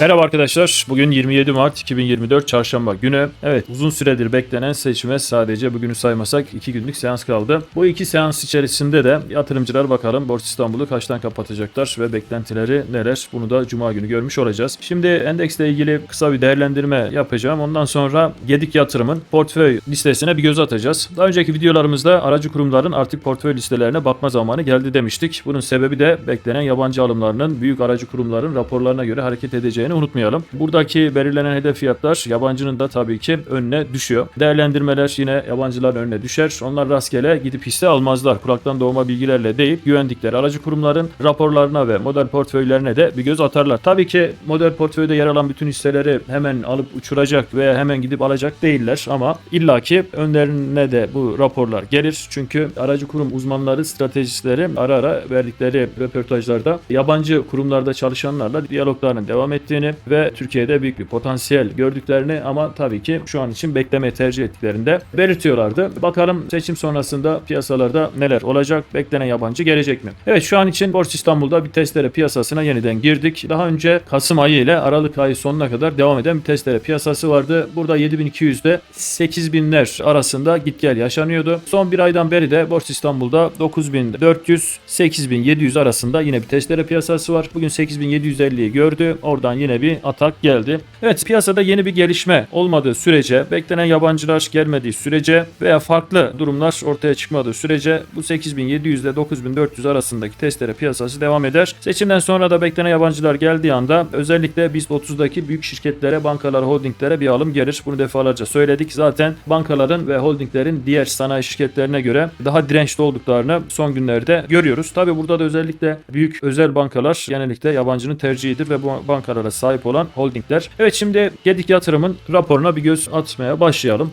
Merhaba arkadaşlar. Bugün 27 Mart 2024 Çarşamba günü. Evet uzun süredir beklenen seçime sadece bugünü saymasak 2 günlük seans kaldı. Bu iki seans içerisinde de yatırımcılar bakalım Borsa İstanbul'u kaçtan kapatacaklar ve beklentileri neler? Bunu da Cuma günü görmüş olacağız. Şimdi endeksle ilgili kısa bir değerlendirme yapacağım. Ondan sonra Gedik Yatırım'ın portföy listesine bir göz atacağız. Daha önceki videolarımızda aracı kurumların artık portföy listelerine bakma zamanı geldi demiştik. Bunun sebebi de beklenen yabancı alımlarının büyük aracı kurumların raporlarına göre hareket edeceğini unutmayalım. Buradaki belirlenen hedef fiyatlar yabancının da tabii ki önüne düşüyor. Değerlendirmeler yine yabancıların önüne düşer. Onlar rastgele gidip hisse almazlar. Kulaktan doğma bilgilerle değil, güvendikleri aracı kurumların raporlarına ve model portföylerine de bir göz atarlar. Tabii ki model portföyde yer alan bütün hisseleri hemen alıp uçuracak veya hemen gidip alacak değiller ama illaki önlerine de bu raporlar gelir. Çünkü aracı kurum uzmanları, stratejistleri ara ara verdikleri röportajlarda yabancı kurumlarda çalışanlarla diyaloglarının devam ettiğini ve Türkiye'de büyük bir potansiyel gördüklerini ama tabii ki şu an için beklemeyi tercih ettiklerini de belirtiyorlardı. Bakalım seçim sonrasında piyasalarda neler olacak? Beklenen yabancı gelecek mi? Evet şu an için Borsa İstanbul'da bir testere piyasasına yeniden girdik. Daha önce Kasım ayı ile Aralık ayı sonuna kadar devam eden bir testere piyasası vardı. Burada 7200'de 8000'ler arasında git gel yaşanıyordu. Son bir aydan beri de Borsa İstanbul'da 9400 8700 arasında yine bir testere piyasası var. Bugün 8750'yi gördü. Oradan yine bir atak geldi. Evet piyasada yeni bir gelişme olmadığı sürece, beklenen yabancılar gelmediği sürece veya farklı durumlar ortaya çıkmadığı sürece bu 8700 ile 9400 arasındaki testere piyasası devam eder. Seçimden sonra da beklenen yabancılar geldiği anda özellikle BIST 30'daki büyük şirketlere, bankalara, holdinglere bir alım gelir. Bunu defalarca söyledik. Zaten bankaların ve holdinglerin diğer sanayi şirketlerine göre daha dirençli olduklarını son günlerde görüyoruz. Tabi burada da özellikle büyük özel bankalar genellikle yabancının tercihidir ve bu bankalara sahip olan holdingler. Evet şimdi Gedik Yatırım'ın raporuna bir göz atmaya başlayalım.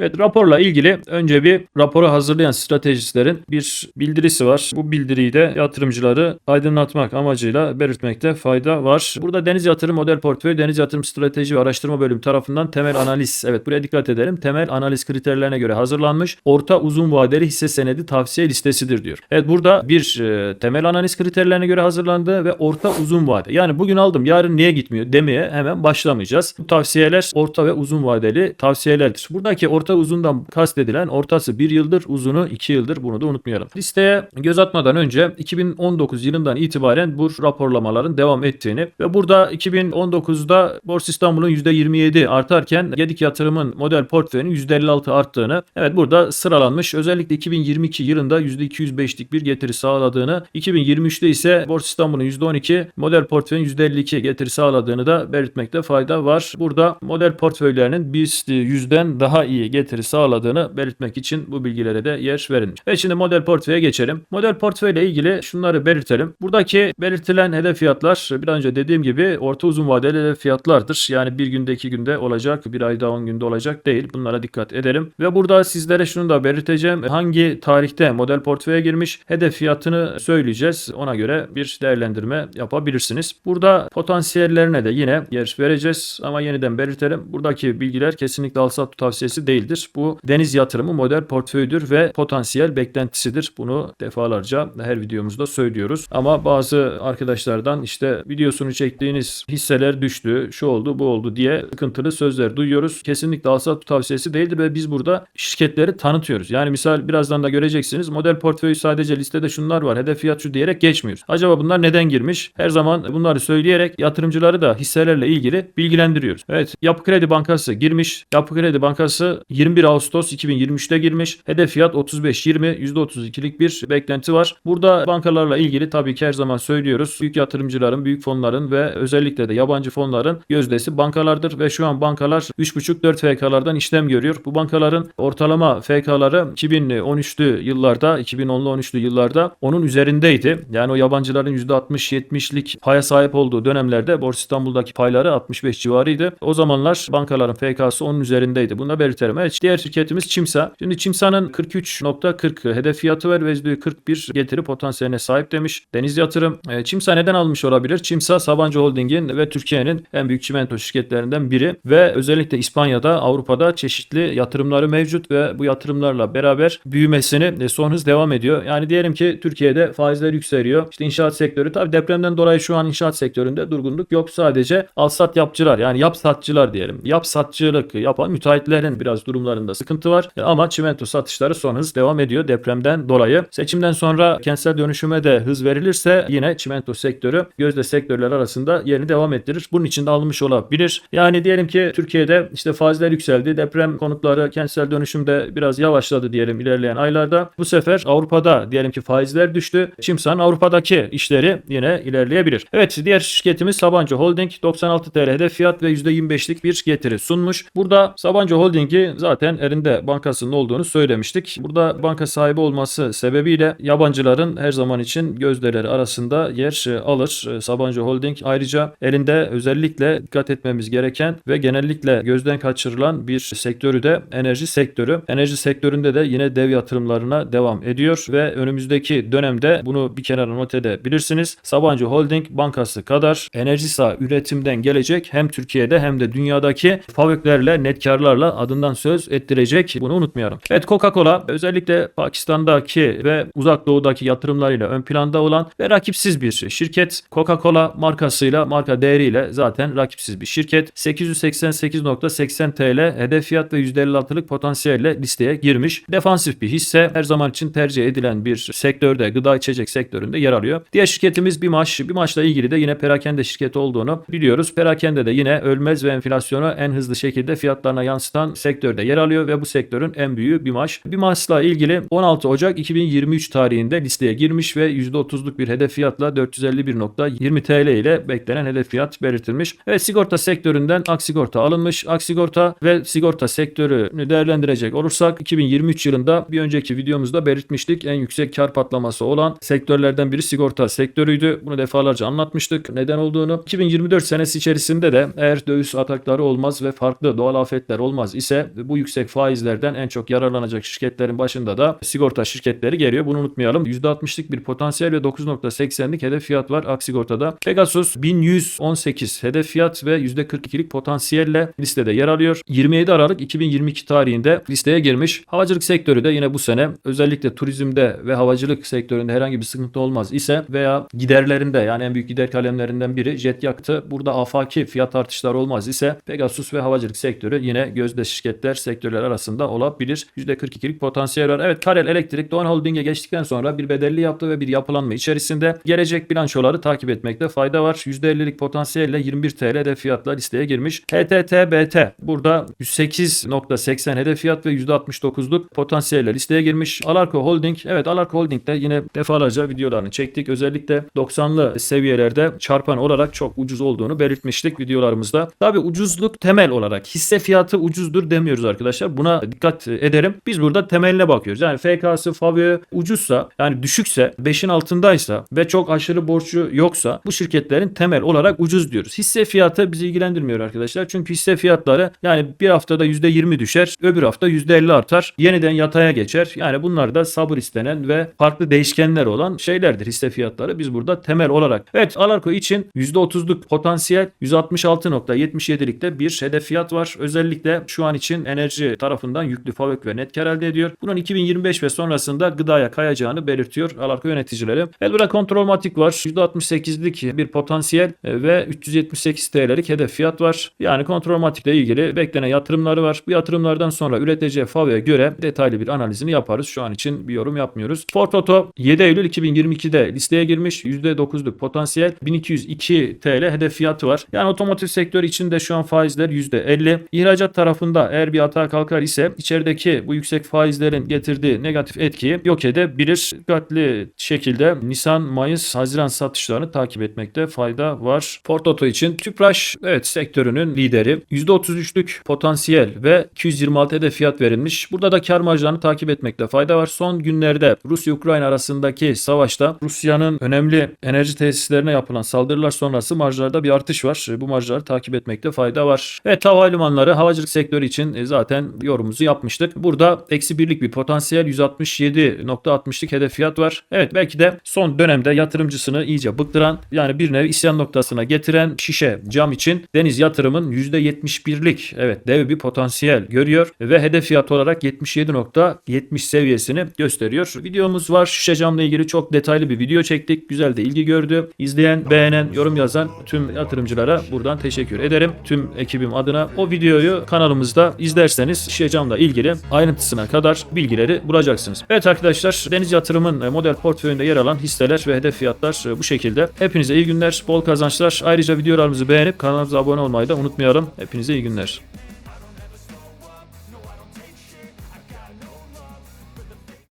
Evet raporla ilgili önce bir raporu hazırlayan stratejistlerin bir bildirisi var. Bu bildiriyi de yatırımcıları aydınlatmak amacıyla belirtmekte fayda var. Burada Deniz Yatırım Model Portföy, Deniz Yatırım Strateji ve Araştırma Bölümü tarafından temel analiz, evet buraya dikkat edelim, temel analiz kriterlerine göre hazırlanmış orta uzun vadeli hisse senedi tavsiye listesidir diyor. Evet burada bir e, temel analiz kriterlerine göre hazırlandı ve orta uzun vade. Yani bugün aldım yarın niye gitmiyor demeye hemen başlamayacağız. Bu tavsiyeler orta ve uzun vadeli tavsiyelerdir. Buradaki orta uzundan kastedilen ortası 1 yıldır, uzunu 2 yıldır. Bunu da unutmayalım. Listeye göz atmadan önce 2019 yılından itibaren bu raporlamaların devam ettiğini ve burada 2019'da Borsa İstanbul'un %27 artarken Gedik Yatırım'ın model portföyünün %56 arttığını evet burada sıralanmış. Özellikle 2022 yılında %205'lik bir getiri sağladığını, 2023'te ise Borsa İstanbul'un %12, model portföyün %52 getiri sağladığını da belirtmekte fayda var. Burada model portföylerinin BIST yüzden daha iyi getiri sağladığını belirtmek için bu bilgilere de yer verilmiş. Evet şimdi model portföye geçelim. Model portföyle ilgili şunları belirtelim. Buradaki belirtilen hedef fiyatlar bir önce dediğim gibi orta uzun vadeli hedef fiyatlardır. Yani bir günde iki günde olacak, bir ayda on günde olacak değil. Bunlara dikkat edelim. Ve burada sizlere şunu da belirteceğim. Hangi tarihte model portföye girmiş hedef fiyatını söyleyeceğiz. Ona göre bir değerlendirme yapabilirsiniz. Burada potansiyellerine de yine yer vereceğiz. Ama yeniden belirtelim. Buradaki bilgiler kesinlikle al sat tavsiyesi değildir. Bu deniz yatırımı model portföydür ve potansiyel beklentisidir. Bunu defalarca her videomuzda söylüyoruz. Ama bazı arkadaşlardan işte videosunu çektiğiniz hisseler düştü, şu oldu, bu oldu diye sıkıntılı sözler duyuyoruz. Kesinlikle al sat tavsiyesi değildir ve biz burada şirketleri tanıtıyoruz. Yani misal birazdan da göreceksiniz. Model portföyü sadece listede şunlar var. Hedef fiyat şu diyerek geçmiyoruz. Acaba bunlar neden girmiş? Her zaman bunları söyleyerek yatırımcıları da hisselerle ilgili bilgilendiriyoruz. Evet, Yapı Kredi Bankası girmiş. Yapı Kredi Bankası 21 Ağustos 2023'te girmiş. Hedef fiyat 35-20 %32'lik bir beklenti var. Burada bankalarla ilgili tabii ki her zaman söylüyoruz. Büyük yatırımcıların, büyük fonların ve özellikle de yabancı fonların gözdesi bankalardır ve şu an bankalar 3,5-4 FK'lardan işlem görüyor. Bu bankaların ortalama FK'ları 2013'lü yıllarda, 2010'lu 13'lü yıllarda onun üzerindeydi. Yani o yabancıların %60-70'lik paya sahip olduğu dönemlerde Borsa İstanbul'daki payları 65 civarıydı. O zamanlar bankaların FK'sı onun üzerindeydi. Bunu da belirtelim. Diğer şirketimiz Çimsa. Şimdi Çimsa'nın 43.40 hedef fiyatı var ve %41 getiri potansiyeline sahip demiş. Deniz Yatırım. E, Çimsa neden almış olabilir? Çimsa Sabancı Holding'in ve Türkiye'nin en büyük çimento şirketlerinden biri ve özellikle İspanya'da, Avrupa'da çeşitli yatırımları mevcut ve bu yatırımlarla beraber büyümesini e, son hız devam ediyor. Yani diyelim ki Türkiye'de faizler yükseliyor. İşte inşaat sektörü tabii depremden dolayı şu an inşaat sektöründe durgunluk yok. Sadece alsat yapçılar yani yap satçılar diyelim. Yap satçılık yapan müteahhitlerin biraz durumlarında sıkıntı var. E, Ama çimento satışları son hız devam ediyor depremden dolayı. Seçimden sonra kentsel dönüşüme de hız verilirse yine çimento sektörü gözde sektörler arasında yerini devam ettirir. Bunun için de alınmış olabilir. Yani diyelim ki Türkiye'de işte faizler yükseldi. Deprem konutları kentsel dönüşümde biraz yavaşladı diyelim ilerleyen aylarda. Bu sefer Avrupa'da diyelim ki faizler düştü. Çimsa'nın Avrupa'daki işleri yine ilerleyebilir. Evet diğer şirketimiz Sabancı Holding 96 TL hedef fiyat ve %25'lik bir getiri sunmuş. Burada Sabancı Holding'i zaten elinde bankasının olduğunu söylemiştik. Burada banka sahibi olması sebebiyle yabancıların her zaman için gözdeleri arasında yer e, alır. E, Sabancı Holding ayrıca elinde özellikle dikkat etmemiz gereken ve genellikle gözden kaçırılan bir sektörü de enerji sektörü. Enerji sektöründe de yine dev yatırımlarına devam ediyor ve önümüzdeki dönemde bunu bir kenara not edebilirsiniz. Sabancı Holding bankası kadar enerji sağ üretimden gelecek hem Türkiye'de hem de dünyadaki fabriklerle, net karlarla adından söz ettirecek. Bunu unutmayalım. Evet Coca-Cola özellikle Pakistan'daki ve uzak doğudaki yatırımlarıyla ön planda olan ve rakipsiz bir şirket. Coca-Cola markasıyla, marka değeriyle zaten rakipsiz bir şirket. 888.80 TL hedef fiyat ve %56'lık potansiyelle listeye girmiş. Defansif bir hisse her zaman için tercih edilen bir sektörde, gıda içecek sektöründe yer alıyor. Diğer şirketimiz Bimaş. Bimaş'la ilgili de yine perakende şirketi olduğunu biliyoruz. Perakende de yine ölmez ve enflasyonu en hızlı şekilde fiyatlarına yansıtan sektörde yer alıyor ve bu sektörün en büyüğü Bimaş. Bimaş'la ilgili 16 Ocak 2023 tarihinde listeye girmiş ve %30'luk bir hedef fiyatla 451.20 TL ile beklenen hedef fiyat belirtilmiş. Evet sigorta sektöründen Aksigorta alınmış. Aksigorta ve sigorta sektörünü değerlendirecek olursak 2023 yılında bir önceki videomuzda belirtmiştik. En yüksek kar patlaması olan sektörlerden biri sigorta sektörüydü. Bunu defalarca anlatmıştık. Neden olduğunu. 2024 senesi içerisinde de eğer döviz atakları olmaz ve farklı doğal afetler olmaz ise bu yüksek faizlerden en çok yararlanacak şirketlerin başında da sigorta şirketleri geliyor. Bunu unutmayalım. %60'lık bir potansiyel ve 9.80'lik hedef fiyat var Aksigorta'da. Pegasus 1118 hedef fiyat ve %42'lik potansiyelle listede yer alıyor. 27 Aralık 2022 tarihinde listeye girmiş. Havacılık sektörü de yine bu sene özellikle turizmde ve havacılık sektöründe herhangi bir sıkıntı olmaz ise veya giderlerinde yani en büyük gider kalemlerinden biri jet yaktı. Burada afaki fiyat artışları olmaz ise Pegasus ve havacılık sektörü yine gözde şirketler sektörler arasında olabilir. %42'lik potansiyel var. Evet Karel Elektrik Doğan Holding'e geçtikten sonra bir bedelli yaptı ve bir yapılanma içerisinde gelecek bilançoları takip etmekte fayda var. %50'lik potansiyelle 21 TL hedef fiyatla listeye girmiş. HTTBT burada 108.80 hedef fiyat ve %69'luk potansiyelle listeye girmiş. Alarko Holding evet Alarko Holding'de yine defalarca videolarını çektik. Özellikle 90'lı seviyelerde çarpan olarak çok ucuz olduğunu belirtmiştik videolarımızda. Tabi ucuzluk temel olarak hisse fiyatı ucuzdur demiyoruz arkadaşlar. Buna dikkat ederim. Biz burada temeline bakıyoruz. Yani FK'sı, FAVÖ ucuzsa yani düşükse 5'in altındaysa ve çok aşırı borcu yoksa bu şirketlerin temel olarak ucuz diyoruz. Hisse fiyatı bizi ilgilendirmiyor arkadaşlar. Çünkü hisse fiyatları yani bir haftada %20 düşer, öbür hafta %50 artar. Yeniden yataya geçer. Yani bunlar da sabır istenen ve farklı değişkenler olan şeylerdir hisse fiyatları. Biz burada temel olarak. Evet Alarko için %30'luk potansiyel 166.77'likte bir hedef fiyat var. Özellikle şu an için enerji tarafından yüklü fabrik ve net kar elde ediyor. Bunun 2025 ve sonrasında gıdaya kayacağını belirtiyor Alarko yöneticileri. Elbira Kontrolmatik var. %68'lik bir potansiyel e, ve 378 TL'lik hedef fiyat var. Yani Kontrolmatik ile ilgili beklenen yatırımları var. Bu yatırımlardan sonra üreteceği FAV'ye göre detaylı bir analizini yaparız. Şu an için bir yorum yapmıyoruz. Ford Auto 7 Eylül 2022'de listeye girmiş. %9'luk potansiyel 1202 TL hedef fiyatı var. Yani otomotiv sektörü içinde şu an faizler %50. İhracat tarafında eğer bir hata kalkar ise içerideki bu yüksek faizlerin getirdiği negatif etkiyi yok edebilir. Dikkatli şekilde Nisan, Mayıs, Haziran satışlarını takip etmekte fayda var. Ford Auto için Tüpraş evet sektörünün lideri. %33'lük potansiyel ve 226 hedef fiyat verilmiş. Burada da kar marjlarını takip etmekte fayda var. Son günlerde Rusya-Ukrayna arasındaki savaşta Rusya'nın önemli enerji tesislerine yapılan saldırılar sonrası marjlarda bir artış var. Bu marjları takip etmekte fayda var. Evet hava limanları havacılık sektörü için zaten yorumumuzu yapmıştık. Burada eksi birlik bir potansiyel 167.60'lık hedef fiyat var. Evet belki de son dönemde yatırımcısını iyice bıktıran yani bir nevi isyan noktasına getiren şişe cam için Deniz yatırımın %71'lik evet dev bir potansiyel görüyor ve hedef fiyat olarak 77.70 seviyesini gösteriyor. Videomuz var. Şişe camla ilgili çok detaylı bir video çektik. Güzel de ilgi gördü. İzleyen, beğenen, yorum yazan tüm yatırımcılara buradan teşekkür ederim. Tüm ekibim adına o videoyu kanalımızda izlerseniz şişe camla ilgili ayrıntısına kadar bilgileri bulacaksınız. Evet arkadaşlar Deniz Yatırım'ın e, model portföyünde yer alan hisseler ve hedef fiyatlar e, bu şekilde. Hepinize iyi günler, bol kazançlar. Ayrıca videolarımızı beğenip kanalımıza abone olmayı da unutmayalım. Hepinize iyi günler.